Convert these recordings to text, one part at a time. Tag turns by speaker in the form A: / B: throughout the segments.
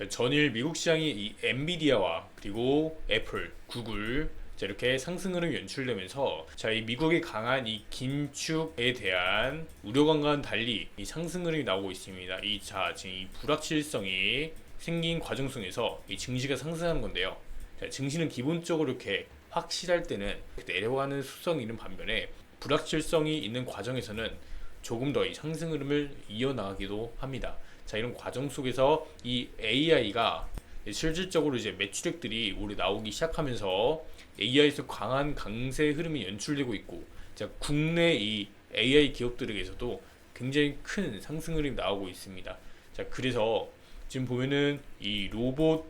A: 자, 전일 미국 시장이 이 엔비디아와 그리고 애플, 구글 자, 이렇게 상승으로 연출되면서 자, 이 미국의 강한 이 긴축에 대한 우려감과는 달리 이 상승 흐름이 나오고 있습니다. 이 자, 지금 이 불확실성이 생긴 과정 속에서 이 증시가 상승하는 건데요. 자, 증시는 기본적으로 이렇게 확실할 때는 내려가는 수성이 있는 반면에 불확실성이 있는 과정에서는 조금 더 이 상승 흐름을 이어나가기도 합니다. 자, 이런 과정 속에서 이 AI가 실질적으로 이제 매출액들이 올해 나오기 시작하면서 AI에서 강한 강세 흐름이 연출되고 있고, 자, 국내 이 AI 기업들에게서도 굉장히 큰 상승 흐름이 나오고 있습니다. 자, 그래서 지금 보면은 이 로봇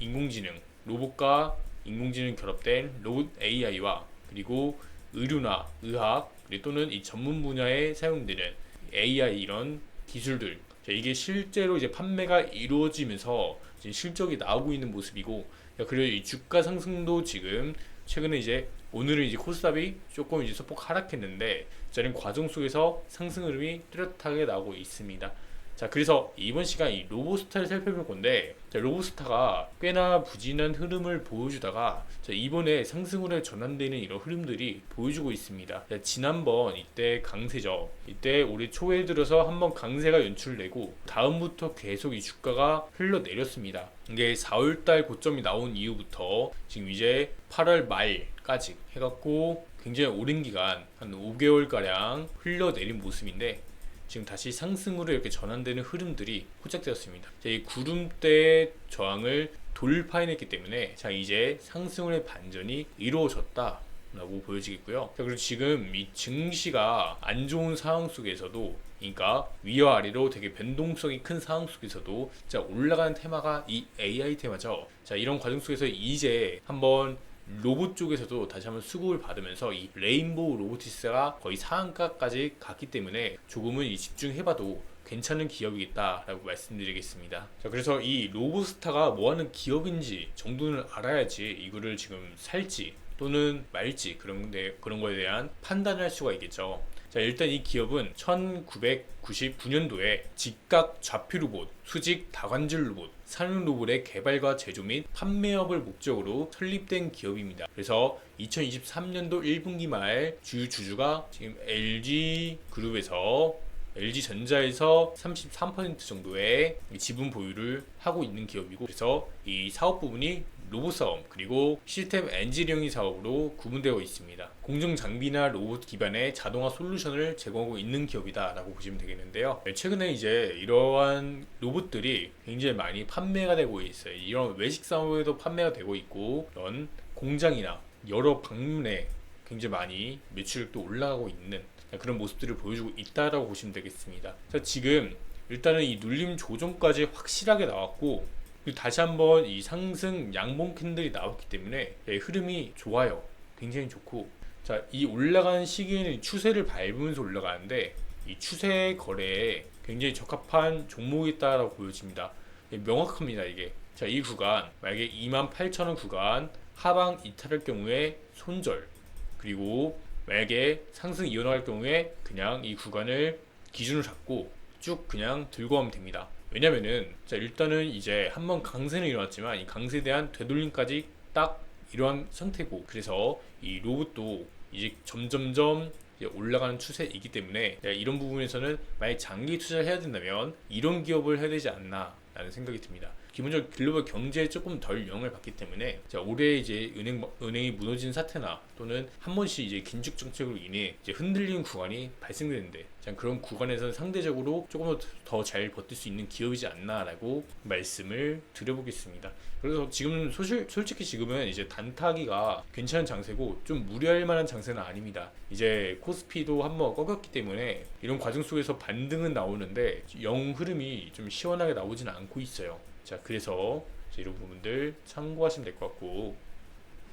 A: 인공지능, 로봇과 인공지능 결합된 로봇 AI와 그리고 의료나 의학 또는 이 전문 분야에 사용되는 AI 이런 기술들 자, 이게 실제로 이제 판매가 이루어지면서 이제 실적이 나오고 있는 모습이고 자, 그리고 이 주가 상승도 지금 최근에 이제 오늘은 이제 코스닥이 조금 이제 소폭 하락했는데 자, 이런 과정 속에서 상승 흐름이 뚜렷하게 나오고 있습니다. 자, 그래서 이번 시간 이 로보스타를 살펴볼 건데, 자, 로보스타가 꽤나 부진한 흐름을 보여주다가, 자, 이번에 상승으로 전환되는 이런 흐름들이 보여주고 있습니다. 자, 지난번 이때 강세죠. 이때 올해 초에 들어서 한번 강세가 연출되고, 다음부터 계속 이 주가가 흘러내렸습니다. 이게 4월달 고점이 나온 이후부터 지금 이제 8월 말까지 해갖고 굉장히 오랜 기간, 한 5개월가량 흘러내린 모습인데, 지금 다시 상승으로 이렇게 전환되는 흐름들이 포착되었습니다. 자, 이 구름대 저항을 돌파해냈기 때문에 자 이제 상승의 반전이 이루어졌다. 라고 보여지겠고요. 자, 그리고 지금 이 증시가 안 좋은 상황 속에서도 그러니까 위와 아래로 되게 변동성이 큰 상황 속에서도 자 올라가는 테마가 이 AI 테마죠. 자 이런 과정 속에서 이제 한번 로봇 쪽에서도 다시 한번 수급을 받으면서 이 레인보우 로보티스가 거의 상한가까지 갔기 때문에 조금은 이 집중해봐도 괜찮은 기업이겠다라고 말씀드리겠습니다. 자, 그래서 이 로보스타가 뭐하는 기업인지 정도는 알아야지 이거를 지금 살지 또는 말지 그런 데 그런 거에 대한 판단을 할 수가 있겠죠. 자, 일단 이 기업은 1999년도에 직각 좌표 로봇, 수직 다관절 로봇, 산업 로봇의 개발과 제조 및 판매업을 목적으로 설립된 기업입니다. 그래서 2023년도 1분기 말 주유 주주가 지금 LG 그룹에서 LG 전자에서 33% 정도의 지분 보유를 하고 있는 기업이고 그래서 이 사업 부분이 로봇 사업 그리고 시스템 엔지니어링 사업으로 구분되어 있습니다. 공정 장비나 로봇 기반의 자동화 솔루션을 제공하고 있는 기업이다라고 보시면 되겠는데요. 네, 최근에 이제 이러한 로봇들이 굉장히 많이 판매가 되고 있어요. 이런 외식 사업에도 판매가 되고 있고 이런 공장이나 여러 방문에 굉장히 많이 매출도 올라가고 있는 그런 모습들을 보여주고 있다라고 보시면 되겠습니다. 자, 지금 일단은 이 눌림 조정까지 확실하게 나왔고 다시 한번 이 상승 양봉 캔들이 나왔기 때문에 네, 흐름이 좋아요. 굉장히 좋고 자, 이 올라가는 시기에는 추세를 밟으면서 올라가는데 이 추세 거래에 굉장히 적합한 종목이다라고 보여집니다. 예, 명확합니다, 이게. 자, 이 구간 만약에 28,000원 구간 하방 이탈할 경우에 손절 그리고 만약에 상승 이어나갈 경우에 그냥 이 구간을 기준으로 잡고 쭉 그냥 들고 가면 됩니다. 왜냐면은 자 일단은 이제 한 번 강세는 일어났지만 이 강세에 대한 되돌림까지 딱 이러한 상태고 그래서 이 로봇도 이제 점점점 이제 올라가는 추세이기 때문에 이런 부분에서는 만약 장기 투자를 해야 된다면 이런 기업을 해야 되지 않나 라는 생각이 듭니다. 기본적으로 글로벌 경제에 조금 덜 영향을 받기 때문에 자, 올해 이제 은행 은행이 무너진 사태나 또는 한 번씩 이제 긴축 정책으로 인해 이제 흔들리는 구간이 발생되는데 자, 그런 구간에서는 상대적으로 조금 더 잘 버틸 수 있는 기업이지 않나라고 말씀을 드려보겠습니다. 그래서 지금 소실, 솔직히 지금은 이제 단타기가 괜찮은 장세고 좀 무리할 만한 장세는 아닙니다. 이제 코스피도 한번 꺾였기 때문에 이런 과정 속에서 반등은 나오는데 영 흐름이 좀 시원하게 나오지는 않고 있어요. 자, 그래서 이런 부분들 참고하시면 될 것 같고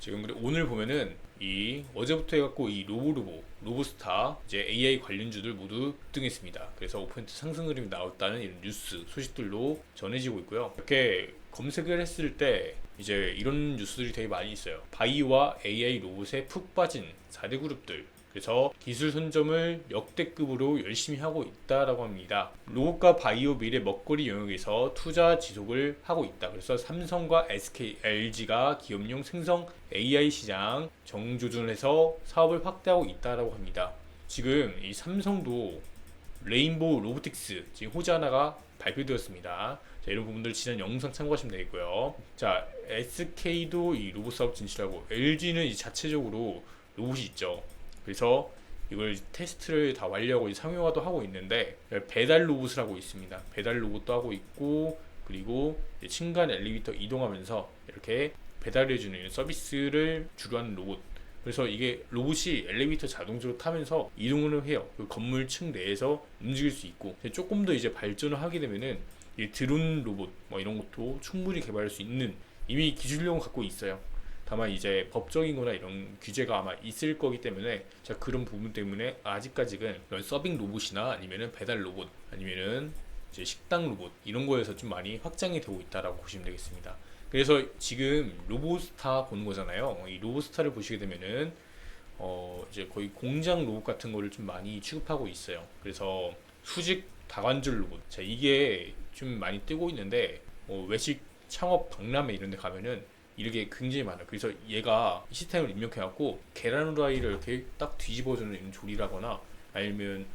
A: 지금 오늘 보면은 이 어제부터 해갖고 이 로보로보, 로보스타 이제 AI 관련주들 모두 등했습니다. 그래서 5% 상승 흐름이 나왔다는 이런 뉴스 소식들로 전해지고 있고요. 이렇게 검색을 했을 때 이제 이런 뉴스들이 되게 많이 있어요. 바이오와 AI 로봇에 푹 빠진 4대 그룹들 그래서 기술 선점을 역대급으로 열심히 하고 있다라고 합니다. 로봇과 바이오 미래 먹거리 영역에서 투자 지속을 하고 있다. 그래서 삼성과 SK, LG가 기업용 생성 AI 시장 정조준해서 사업을 확대하고 있다라고 합니다. 지금 이 삼성도 레인보우 로보틱스 지금 호재 하나가 발표되었습니다. 자, 이런 부분들 지난 영상 참고하시면 되겠고요. 자, SK도 이 로봇 사업 진출하고 LG는 이 자체적으로 로봇이 있죠. 그래서 이걸 테스트를 다 완료하고 상용화도 하고 있는데 배달 로봇을 하고 있습니다. 배달 로봇도 하고 있고 그리고 층간 엘리베이터 이동하면서 이렇게 배달해주는 서비스를 주로 하는 로봇. 그래서 이게 로봇이 엘리베이터 자동적으로 타면서 이동을 해요. 그 건물 층 내에서 움직일 수 있고 조금 더 이제 발전을 하게 되면은 이 드론 로봇 뭐 이런 것도 충분히 개발할 수 있는 이미 기술력은 갖고 있어요. 다만 이제 법적인 거나 이런 규제가 아마 있을 거기 때문에 자 그런 부분 때문에 아직까지는 이런 서빙 로봇이나 아니면은 배달 로봇 아니면은 이제 식당 로봇 이런 거에서 좀 많이 확장이 되고 있다라고 보시면 되겠습니다. 그래서 지금 로봇스타 보는 거잖아요. 이 로봇스타를 보시게 되면은 어 이제 거의 공장 로봇 같은 거를 좀 많이 취급하고 있어요. 그래서 수직 다관절 로봇. 자 이게 좀 많이 뜨고 있는데 뭐 외식 창업 박람회 이런 데 가면은 이렇게 굉장히 많아요. 그래서 얘가 시스템을 입력해갖고 계란 후라이를 이렇게 딱 뒤집어주는 조리라거나 아니면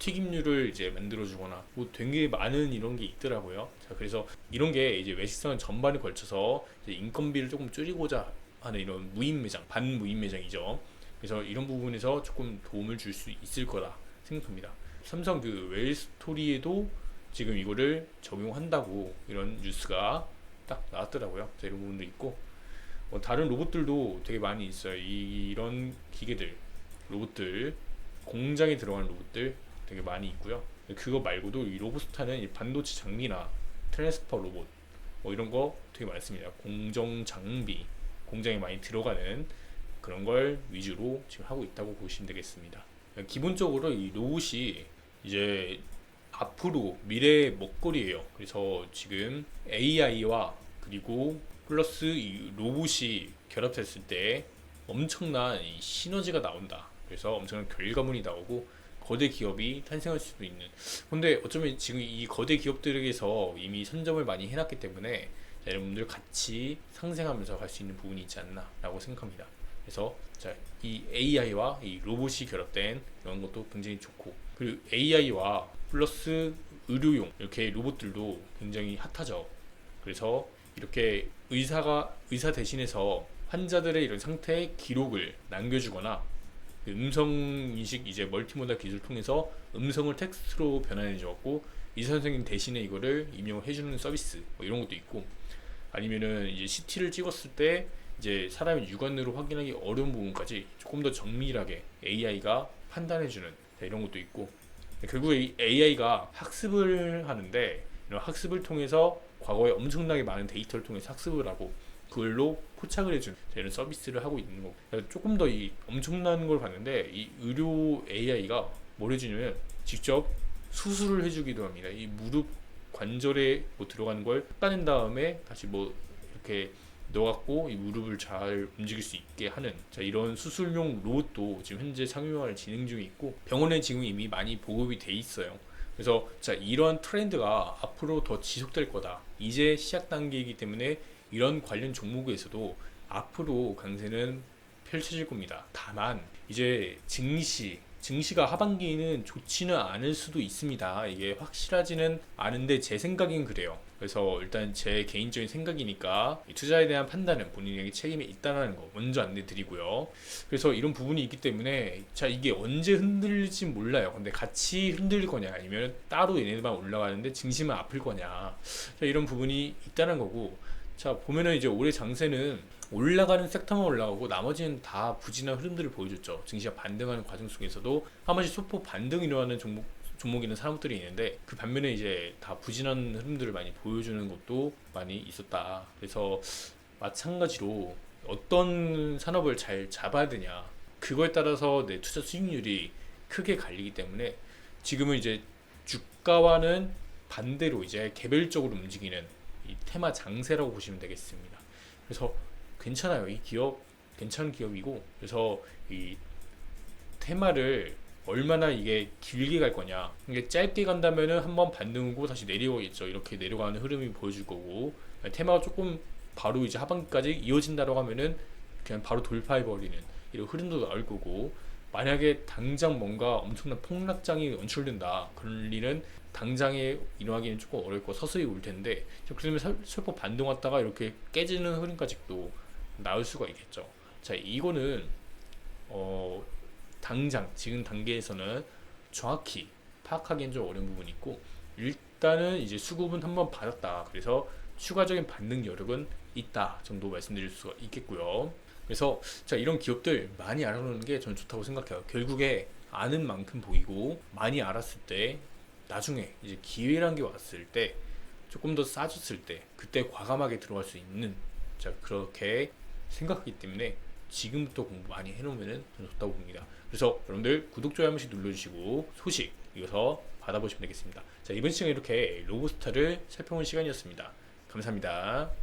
A: 튀김류를 이제 만들어주거나 뭐 되게 많은 이런 게 있더라고요. 자, 그래서 이런 게 이제 외식사원 전반에 걸쳐서 인건비를 조금 줄이고자 하는 이런 무인 매장, 반무인 매장이죠. 그래서 이런 부분에서 조금 도움을 줄 수 있을 거라 생각합니다. 삼성 그 웰스토리에도 지금 이거를 적용한다고 이런 뉴스가 딱 나왔더라고요. 자, 이런 부분도 있고 뭐 다른 로봇들도 되게 많이 있어요. 이, 이런 기계들, 로봇들, 공장에 들어가는 로봇들 되게 많이 있고요. 그거 말고도 이 로봇스타는 이 반도체 장비나 트랜스퍼 로봇 뭐 이런 거 되게 많습니다. 공정 장비, 공장에 많이 들어가는 그런 걸 위주로 지금 하고 있다고 보시면 되겠습니다. 기본적으로 이 로봇이 이제 앞으로 미래의 먹거리예요. 그래서 지금 AI와 그리고 플러스 이 로봇이 결합됐을 때 엄청난 이 시너지가 나온다. 그래서 엄청난 결과물이 나오고 거대 기업이 탄생할 수도 있는. 근데 어쩌면 지금 이 거대 기업들에게서 이미 선점을 많이 해놨기 때문에 자, 여러분들 같이 상생하면서 갈 수 있는 부분이 있지 않나라고 생각합니다. 그래서 자, 이 AI와 이 로봇이 결합된 이런 것도 굉장히 좋고 그리고 AI와 플러스 의료용 이렇게 로봇들도 굉장히 핫하죠. 그래서 이렇게 의사가 의사 대신해서 환자들의 이런 상태의 기록을 남겨주거나 그 음성 인식 이제 멀티모달 기술 통해서 음성을 텍스트로 변환해 주었고 의사 선생님 대신에 이거를 입력을 해주는 서비스 뭐 이런 것도 있고 아니면은 이제 CT를 찍었을 때 이제 사람의 육안으로 확인하기 어려운 부분까지 조금 더 정밀하게 AI가 판단해주는 이런 것도 있고 결국 에 AI가 학습을 하는데 이런 학습을 통해서 과거에 엄청나게 많은 데이터를 통해서 학습을 하고 그걸로 포착을 해준 이런 서비스를 하고 있는 거고 조금 더 이 엄청난 걸 봤는데 이 의료 AI가 뭘 해주냐면 직접 수술을 해주기도 합니다. 이 무릎 관절에 뭐 들어가는 걸 따낸 다음에 다시 뭐 이렇게 넣어갖고 이 무릎을 잘 움직일 수 있게 하는 자 이런 수술용 로봇도 지금 현재 상용화를 진행 중에 있고 병원에 지금 이미 많이 보급이 돼 있어요. 그래서 자 이러한 트렌드가 앞으로 더 지속될 거다. 이제 시작 단계이기 때문에 이런 관련 종목에서도 앞으로 강세는 펼쳐질 겁니다. 다만 이제 증시 증시가 하반기에는 좋지는 않을 수도 있습니다. 이게 확실하지는 않은데 제 생각엔 그래요. 그래서 일단 제 개인적인 생각이니까 투자에 대한 판단은 본인에게 책임이 있다는 거 먼저 안내 드리고요. 그래서 이런 부분이 있기 때문에 자 이게 언제 흔들릴지 몰라요. 근데 같이 흔들릴 거냐 아니면 따로 얘네들만 올라가는데 증시만 아플 거냐 자, 이런 부분이 있다는 거고 자 보면은 이제 올해 장세는 올라가는 섹터만 올라가고 나머지는 다 부진한 흐름들을 보여줬죠. 증시가 반등하는 과정 속에서도 한 번씩 소폭 반등이 일어나는 종목 종목이나 사람들이 있는데 그 반면에 이제 다 부진한 흐름들을 많이 보여주는 것도 많이 있었다. 그래서 마찬가지로 어떤 산업을 잘 잡아야 되냐 그거에 따라서 내 투자 수익률이 크게 갈리기 때문에 지금은 이제 주가와는 반대로 이제 개별적으로 움직이는 이 테마 장세라고 보시면 되겠습니다. 그래서 괜찮아요. 이 기업 괜찮은 기업이고 그래서 이 테마를 얼마나 이게 길게 갈 거냐. 이게 짧게 간다면은 한번 반등하고 다시 내려오겠죠. 이렇게 내려가는 흐름이 보여줄 거고 테마가 조금 바로 이제 하반기까지 이어진다고 하면은 그냥 바로 돌파해 버리는 이런 흐름도 나올 거고 만약에 당장 뭔가 엄청난 폭락장이 연출된다 그럴 리는 당장에 일어나기는 조금 어려울 거 서서히 올 텐데 좀 그러면 설- 슬퍼 반등 왔다가 이렇게 깨지는 흐름까지도 나올 수가 있겠죠. 자 이거는 어 당장 지금 단계에서는 정확히 파악하기는 좀 어려운 부분이 있고 일단은 이제 수급은 한번 받았다. 그래서 추가적인 반등 여력은 있다 정도 말씀드릴 수가 있겠고요. 그래서 자 이런 기업들 많이 알아놓는 게 저는 좋다고 생각해요. 결국에 아는 만큼 보이고 많이 알았을 때 나중에 이제 기회란 게 왔을 때 조금 더 싸졌을 때 그때 과감하게 들어갈 수 있는 자 그렇게 생각하기 때문에 지금부터 공부 많이 해놓으면 좋다고 봅니다. 그래서 여러분들 구독 좋아요 한 번씩 눌러주시고 소식 이어서 받아보시면 되겠습니다. 자 이번 시간에 이렇게 로보스타를 살펴본 시간이었습니다. 감사합니다.